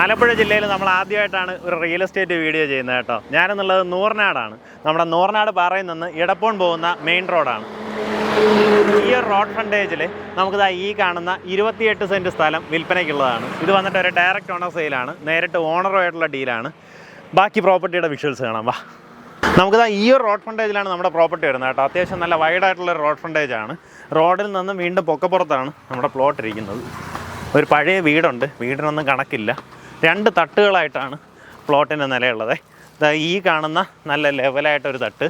ആലപ്പുഴ ജില്ലയിൽ നമ്മൾ ആദ്യമായിട്ടാണ് ഒരു റിയൽ എസ്റ്റേറ്റ് വീഡിയോ ചെയ്യുന്നത് കേട്ടോ. ഞാനെന്നുള്ളത് നൂറിനാടാണ് നമ്മുടെ നൂറിനാട് പാറയിൽ നിന്ന് ഇടപ്പോൺ പോകുന്ന മെയിൻ റോഡാണ് ഈ ഒരു റോഡ് ഫ്രണ്ടേജിൽ നമുക്കിതാ ഈ കാണുന്ന ഇരുപത്തിയെട്ട് സെന്റ് സ്ഥലം വിൽപ്പനയ്ക്കുള്ളതാണ്. ഇത് വന്നിട്ട് ഒരു ഡയറക്റ്റ് ഓണർ സെയിലാണ് നേരിട്ട് ഓണറുമായിട്ടുള്ള ഡീലാണ് ബാക്കി പ്രോപ്പർട്ടിയുടെ വിഷ്വൽസ് കാണാം. വാ. നമുക്കിതാ ഈ ഒരു റോഡ് ഫ്രണ്ടേജിലാണ് നമ്മുടെ പ്രോപ്പർട്ടി വരുന്നത് കേട്ടോ. അത്യാവശ്യം നല്ല വൈഡായിട്ടുള്ള റോഡ് ഫ്രണ്ടേജ് ആണ്. റോഡിൽ നിന്നും വീണ്ടും പൊക്കപ്പുറത്താണ് നമ്മുടെ പ്ലോട്ട് ഇരിക്കുന്നത്. ഒരു പഴയ വീടുണ്ട്. വീടിനൊന്നും കണക്കില്ല. രണ്ട് തട്ടുകളായിട്ടാണ് പ്ലോട്ടിന്റെ നിലയുള്ളത്. ദാ ഈ കാണുന്ന നല്ല ലെവലായിട്ടൊരു തട്ട്.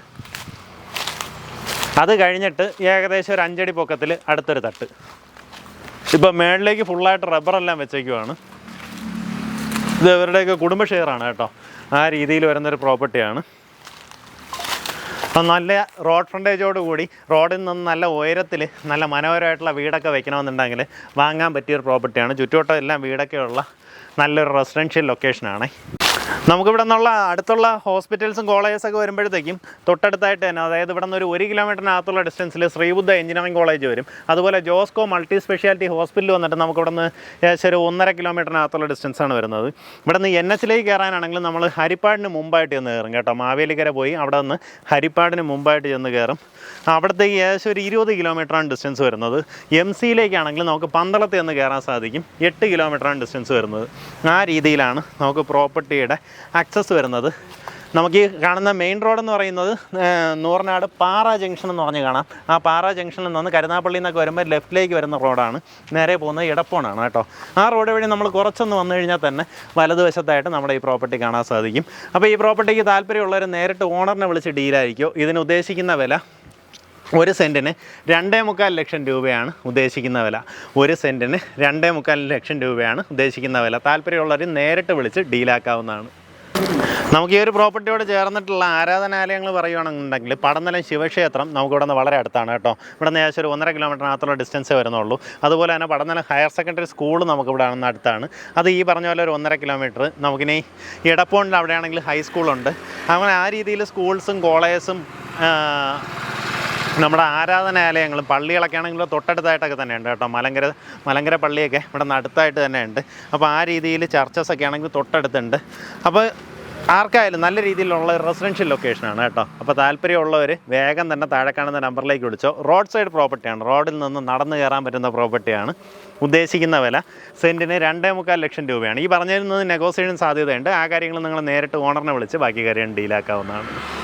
അത് കഴിഞ്ഞിട്ട് ഏകദേശം ഒരു അഞ്ചടി പൊക്കത്തിൽ അടുത്തൊരു തട്ട്. ഇപ്പോൾ മേളിലേക്ക് ഫുള്ളായിട്ട് റബ്ബറെല്ലാം വെച്ചേക്കുവാണ്. ഇത് ഇവരുടെയൊക്കെ കുടുംബ ഷെയറാണ് കേട്ടോ. ആ രീതിയിൽ വരുന്നൊരു പ്രോപ്പർട്ടിയാണ്. നല്ല റോഡ് ഫ്രണ്ടേജോട് കൂടി റോഡിൽ നിന്ന് നല്ല ഉയരത്തിൽ നല്ല മനോഹരമായിട്ടുള്ള വീടൊക്കെ വെക്കണമെന്നുണ്ടെങ്കിൽ വാങ്ങാൻ പറ്റിയൊരു പ്രോപ്പർട്ടിയാണ്. ചുറ്റുവട്ടം എല്ലാം വീടൊക്കെ ഉള്ള നല്ലൊരു റെസിഡൻഷ്യൽ ലൊക്കേഷനാണ് നമുക്കിവിടെ നിന്നുള്ള അടുത്തുള്ള ഹോസ്പിറ്റൽസും കോളേജസൊക്കെ വരുമ്പോഴത്തേക്കും തൊട്ടടുത്തായിട്ട് തന്നെ അതായത് ഇവിടെ നിന്ന് ഒരു ഒരു കിലോമീറ്ററിനകത്തുള്ള ഡിസ്റ്റൻസിൽ ശ്രീബുദ്ധ എഞ്ചിനീയറിംഗ് കോളേജ് വരും. അതുപോലെ ജോസ്കോ മൾട്ടി സ്പെഷ്യാലിറ്റി ഹോസ്പിറ്റൽ വന്നിട്ട് നമുക്ക് നിന്ന് ഏകദേശം ഒരു ഒന്നര കിലോമീറ്ററിനകത്തുള്ള ഡിസ്റ്റൻസാണ് വരുന്നത്. ഇവിടെ നിന്ന് എൻ എച്ചിലേക്ക് കയറാനാണെങ്കിൽ നമ്മൾ ഹരിപ്പാടിന് മുമ്പായിട്ട് ചെന്ന് കയറും കേട്ടോ. മാവേലിക്കര പോയി അവിടെ നിന്ന് ഹരിപ്പാടിന് മുമ്പായിട്ട് ചെന്ന് കയറും. അവിടത്തേക്ക് ഏകദേശം ഒരു ഇരുപത് കിലോമീറ്ററാണ് ഡിസ്റ്റൻസ് വരുന്നത്. എം സിയിലേക്കാണെങ്കിൽ നമുക്ക് പന്തളത്ത് ചെന്ന് കയറാൻ സാധിക്കും. എട്ട് കിലോമീറ്ററാണ് ഡിസ്റ്റൻസ് വരുന്നത്. ആ രീതിയിലാണ് നമുക്ക് പ്രോപ്പർട്ടിയുടെ ആക്സസ് വരുന്നത്. നമുക്ക് ഈ കാണുന്ന മെയിൻ റോഡ് എന്ന് പറയുന്നത് നൂറിനാട് പാറ ജംഗ്ഷൻ എന്ന് പറഞ്ഞ് കാണാം. ആ പാറ ജംഗ്ഷനിൽ നിന്ന് കരുനാപ്പള്ളി നിന്നൊക്കെ വരുമ്പോൾ ലെഫ്റ്റിലേക്ക് വരുന്ന റോഡാണ് നേരെ പോകുന്നത് ഇടപ്പോണാണ് കേട്ടോ. ആ റോഡ് വഴി നമ്മൾ കുറച്ചൊന്ന് വന്നു കഴിഞ്ഞാൽ തന്നെ വലതുവശത്തായിട്ട് നമ്മുടെ ഈ പ്രോപ്പർട്ടി കാണാൻ സാധിക്കും. അപ്പോൾ ഈ പ്രോപ്പർട്ടിക്ക് താല്പര്യമുള്ളവർ നേരിട്ട് ഓണറിനെ വിളിച്ച് ഡീലായിരിക്കും ഇതിന് ഉദ്ദേശിക്കുന്ന വില ഒരു സെന്റിന് രണ്ടേ മുക്കാൽ ലക്ഷം രൂപയാണ് ഉദ്ദേശിക്കുന്ന വില. ഒരു സെന്റിന് രണ്ടേ മുക്കാൽ ലക്ഷം രൂപയാണ് ഉദ്ദേശിക്കുന്ന വില. താല്പര്യമുള്ളവർ നേരിട്ട് വിളിച്ച് ഡീലാക്കാവുന്നതാണ് നമുക്ക് ഈ ഒരു പ്രോപ്പർട്ടിയോട് ചേർന്നിട്ടുള്ള ആരാധനാലയങ്ങൾ പറയുകയാണെന്നുണ്ടെങ്കിൽ പടനിലം ശിവക്ഷേത്രം നമുക്ക് ഇവിടെ നിന്ന് വളരെ അടുത്താണ് കേട്ടോ. ഇവിടെ നിന്ന് ഏകദേശം ഒരു ഒന്നര കിലോമീറ്ററിനകത്തുള്ള ഡിസ്റ്റൻസ് വരുന്നുള്ളൂ. അതുപോലെ തന്നെ പടനിലം ഹയർ സെക്കൻഡറി സ്കൂൾ നമുക്ക് ഇവിടെ നിന്ന് അടുത്താണ്. അത് ഈ പറഞ്ഞ പോലെ ഒരു ഒന്നര കിലോമീറ്റർ നമുക്കിനി ഇടപ്പോണ്ടിൽ അവിടെയാണെങ്കിൽ ഹൈസ്കൂളുണ്ട് അങ്ങനെ ആ രീതിയിൽ സ്കൂൾസും കോളേജസും നമ്മുടെ ആരാധനാലയങ്ങൾ പള്ളികളൊക്കെ ആണെങ്കിലും തൊട്ടടുത്തായിട്ടൊക്കെ തന്നെ ഉണ്ട് കേട്ടോ. മലങ്കര മലങ്കര പള്ളിയൊക്കെ ഇവിടെ നിന്ന് തന്നെ ഉണ്ട് അപ്പോൾ ആ രീതിയിൽ ചർച്ചസ് ഒക്കെ ആണെങ്കിൽ തൊട്ടടുത്തുണ്ട്. അപ്പോൾ ആർക്കായാലും നല്ല രീതിയിലുള്ള റെസിഡൻഷ്യൽ ലൊക്കേഷനാണ് കേട്ടോ. അപ്പോൾ താല്പര്യമുള്ളവർ വേഗം തന്നെ താഴെ കാണുന്ന നമ്പറിലേക്ക് വിളിച്ചോ. റോഡ് സൈഡ് പ്രോപ്പർട്ടിയാണ് റോഡിൽ നിന്ന് നടന്നു കയറാൻ പറ്റുന്ന പ്രോപ്പർട്ടിയാണ് ഉദ്ദേശിക്കുന്ന വില സെന്റിന് രണ്ടേ മുക്കാൽ ലക്ഷം രൂപയാണ്. ഈ പറഞ്ഞിരുന്നത് നെഗോസിയേഷൻ സാധ്യതയുണ്ട്. ആ കാര്യങ്ങൾ നിങ്ങൾ നേരിട്ട് ഓണറിനെ വിളിച്ച് ബാക്കി കാര്യം ഡീലാക്കാവുന്നതാണ്